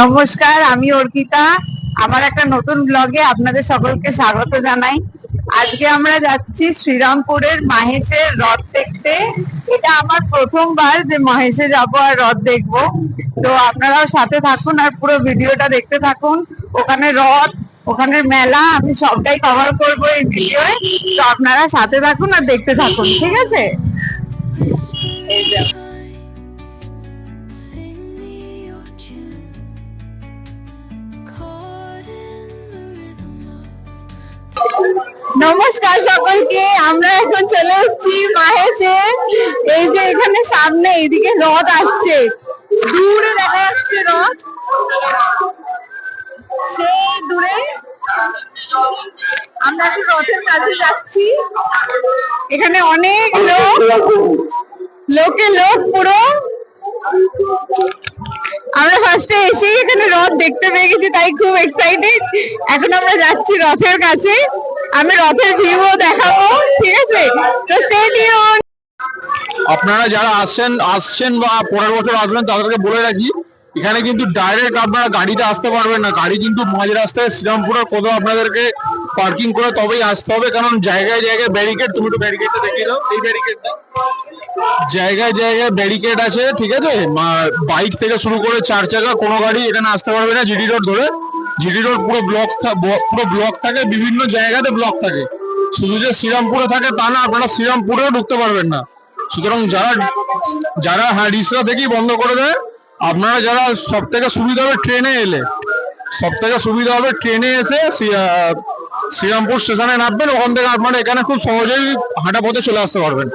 নমস্কার, আমি অর্পিতা। আমার একটা নতুন ব্লগে আপনাদের সকলকে স্বাগত জানাই। আজকে আমরা যাচ্ছি শ্রীরামপুরের মাহেশের রথ দেখতে। এটা আমার প্রথমবার যে মহেশে যাব আর রথ দেখব। তো আপনারাও সাথে থাকুন আর পুরো ভিডিওটা দেখতে থাকুন। ওখানে রথ, ওখানে মেলা, আমি সবটাই কভার করব এই ভিডিওয়ে। তো আপনারা সাথে থাকুন আর দেখতে থাকুন, ঠিক আছে? এই নমস্কার সকলকে, আমরা এখন চলে এসেছি মাহেশে। এই যে এখানে সামনে, এইদিকে রথ আসছে। দূরে দেখা যাচ্ছে রথ। সেই দূরে আমরা এখন রথের কাছে যাচ্ছি। এখানে অনেক লোক। লোকে লোক পুরো। আমরা ফার্স্টে এসেই এখানে রথ দেখতে পেয়ে গেছি, তাই খুব এক্সাইটেড এখন আমরা যাচ্ছি রথের কাছে। আমি রথের ভিউও দেখাবো, ঠিক আছে? তো স্টে টিউন আপনারা যারা আসছেন আসছেন বা পরের বছর আসবেন, তাদেরকে বলে রাখি, এখানে কিন্তু ডাইরেক্ট আপনারা গাড়িতে আসতে পারবেন না। গাড়ি কিন্তু মাঝ রাস্তায় শ্রীরামপুরের কোথাও আপনাদেরকে পার্কিং করে তবেই আসতে হবে। কারণ জায়গায় জায়গায় ব্যারিকেড তুমি একটু ব্যারিকেডটা দেখিয়ে দাও, এই ব্যারিকেডটা জায়গায় জায়গায় ব্যারিকেড আছে, ঠিক আছে? বাইক থেকে শুরু করে চার চাকা, কোনো গাড়ি এখানে আসতে পারবে না জিডি রোড ধরে। জিডি রোড পুরো ব্লক পুরো ব্লক থাকে বিভিন্ন জায়গাতে ব্লক থাকে। শুধু যে শ্রীরামপুরে থাকে তা না আপনারা শ্রীরামপুরেও ঢুকতে পারবেন না। সুতরাং যারা যারা হ্যাঁ রিসরা থেকেই বন্ধ করে দেয় আপনারা যারা সব থেকে সুবিধা হবে ট্রেনে এলে। সব থেকে সুবিধা হবে ট্রেনে এসে শ্রী- শ্রীরামপুর স্টেশনে নামবেন ওখান থেকে আপনারা এখানে খুব সহজেই হাঁটা পথে চলে আসতে পারবেন।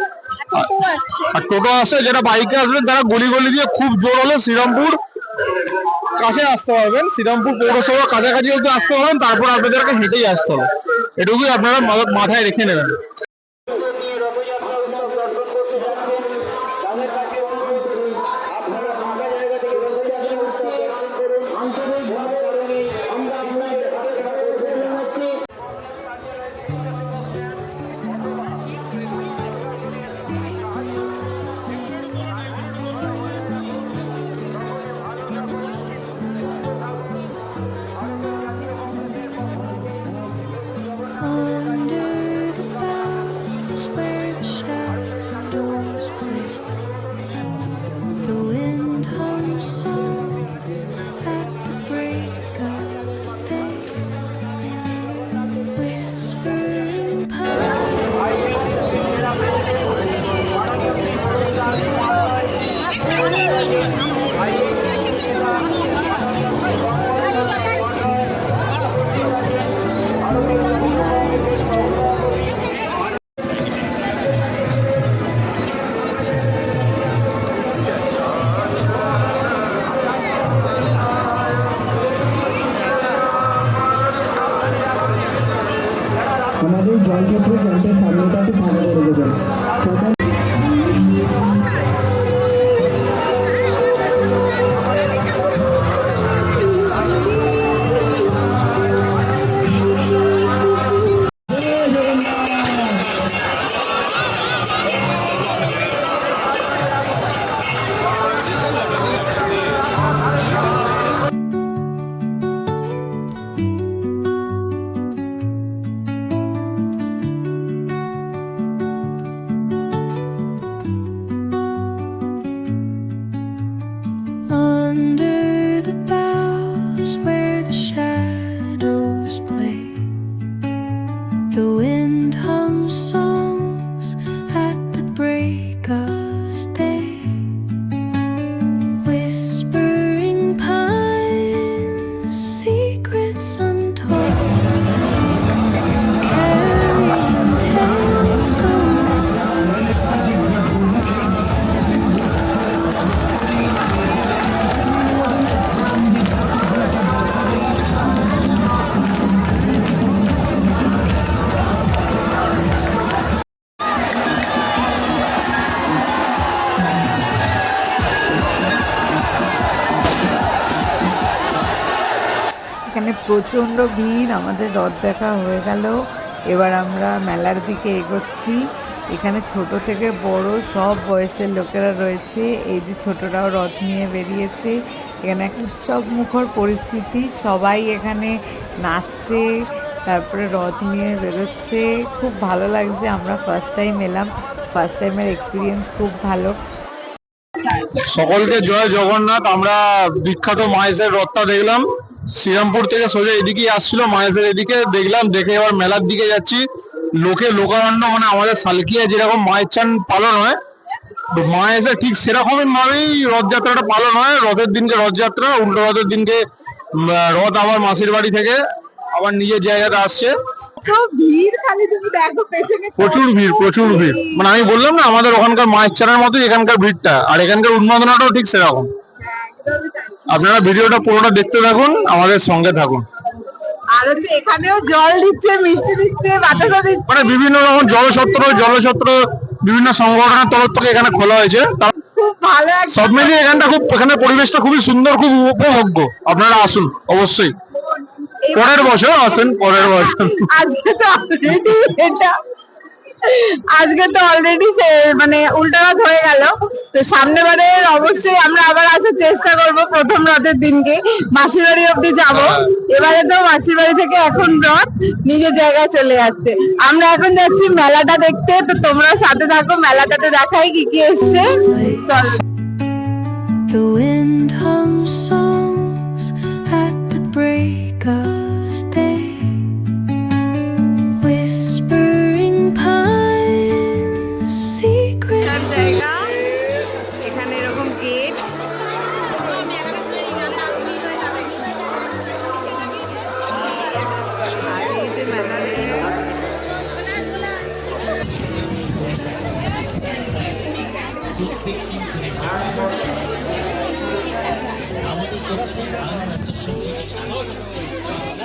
আর- আর টোটো আসে যেটা বাইকে আসবেন তারা গলি গলি দিয়ে খুব জোর হলে শ্রীরামপুর কাছে আসতে পারবেন, শ্রীরামপুর পৌরসভা কাছাকাছি অব্দি আসতে পারবেন, তারপর আপনাদেরকে হেঁটেই আসতে হবে। এটুকুই আপনারা মাথায় রেখে নেবেন। এখানে প্রচণ্ড ভিড় আমাদের রথ দেখা হয়ে গেল। এবার আমরা মেলার দিকে এগোচ্ছি। এখানে ছোট থেকে বড় সব বয়সের লোকেরা রয়েছে। এই যে ছোটরাও রথ নিয়ে বেরিয়েছে। এখানে এক উৎসব মুখর পরিস্থিতি। সবাই এখানে নাচছে, তারপরে রথ নিয়ে বেরোচ্ছে। খুব ভালো লাগছে, আমরা ফার্স্ট টাইম এলাম। ফার্স্ট টাইমের এক্সপিরিয়েন্স খুব ভালো। সকলকে জয় জগন্নাথ। আমরা বিখ্যাত মাহেশের রথটা দেখলাম। শ্রীরামপুর থেকে সোজা এদিকেই আসছিল মাহেশের এদিকে। দেখলাম, দেখে এবার মেলার দিকে যাচ্ছি। লোকে লোকারণ্য মানে আমাদের সালকিয়া যেরকম মায়ের চান পালন হয় তো এসে ঠিক সেরকমই ভাবেই রথযাত্রাটা পালন হয়। রথের দিনকে রথযাত্রা উল্টো রথের দিনকে রথ আবার মাসির বাড়ি থেকে আবার নিজের জায়গাতে আসছে। প্রচুর ভিড় প্রচুর ভিড়। মানে আমি বললাম না আমাদের ওখানকার মায়ের চানের মতোই এখানকার ভিড়টা আর এখানকার উন্মাদনাটাও ঠিক সেরকম। আপনারা ভিডিওটা পুরোটা দেখতে থাকুন আমাদের সঙ্গে থাকুন। আর হচ্ছে এখানেও জল দিচ্ছে মিষ্টি দিচ্ছে বাতাসা দিচ্ছে। মানে বিভিন্ন রকম বিভিন্ন সংগঠনের তরফ থেকে এখানে খোলা হয়েছে। খুব ভালো সব মিলিয়ে এখানটা খুব এখানে পরিবেশটা খুবই সুন্দর খুব উপভোগ্য। আপনারা আসুন অবশ্যই। পরের বছর আসেন পরের বছর। আজকে তো এটা আজকে তো অলরেডি মানে উল্টা রথ হয়ে গেল। তো সামনে বারে অবশ্যই আমরা আবার আসার চেষ্টা করব প্রথম রথের দিনকে। মাসির বাড়ি অব্দি যাব। এবারে তো মাসির বাড়ি থেকে এখন রথ নিজের জায়গায় চলে যাচ্ছে। আমরা এখন যাচ্ছি মেলাটা দেখতে। তো তোমরা সাথে থাকো, মেলাটাতে দেখাই কি কি এসছে। চলো। The wind songs at the break of Thank you.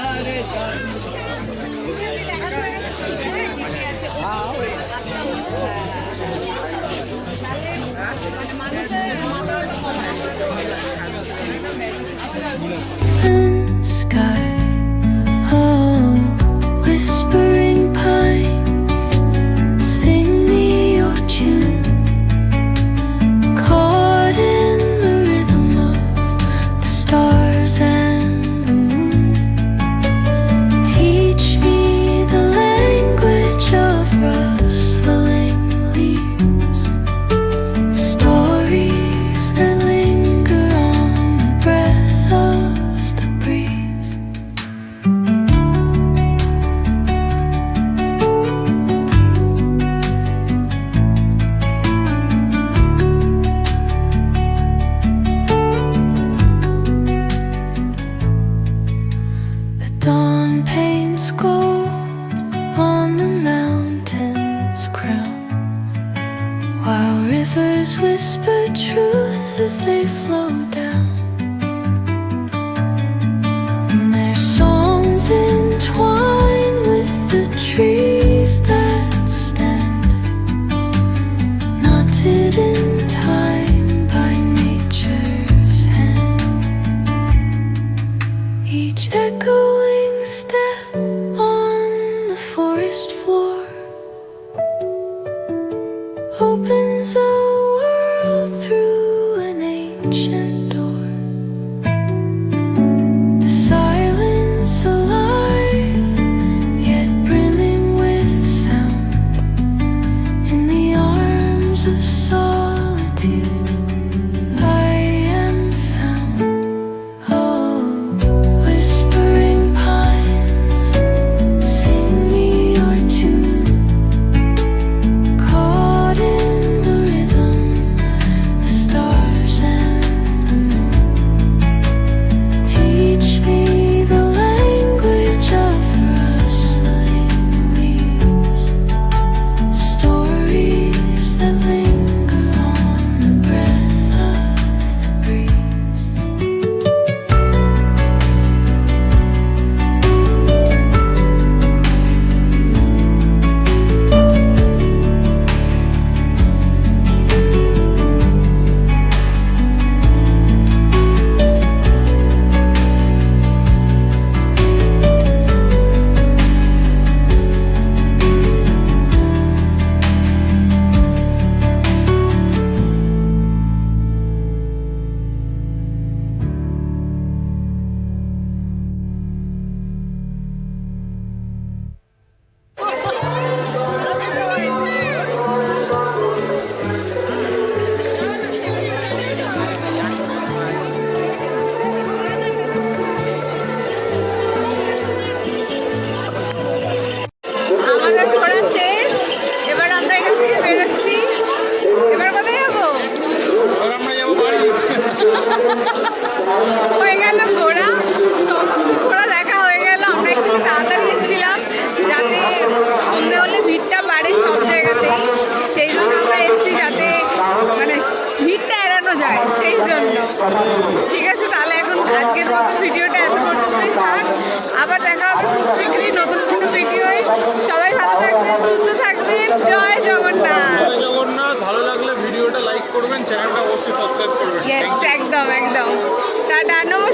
first floor. ঠিক আছে তাহলে এখন আজকের মতো ভিডিওটা এত পর্যন্তই থাক। আবার দেখা হবে খুব শীঘ্রই নতুন কোনো ভিডিওয় সবাই ভালো থাকবেন সুস্থ থাকবেন। জয় জগন্নাথ। জয় জগন্নাথ। ভালো লাগলে ভিডিওটা লাইক করবেন চ্যানেলটা অবশ্যই সাবস্ক্রাইব করবেন। একদম একদম। টাটা নমস্কার।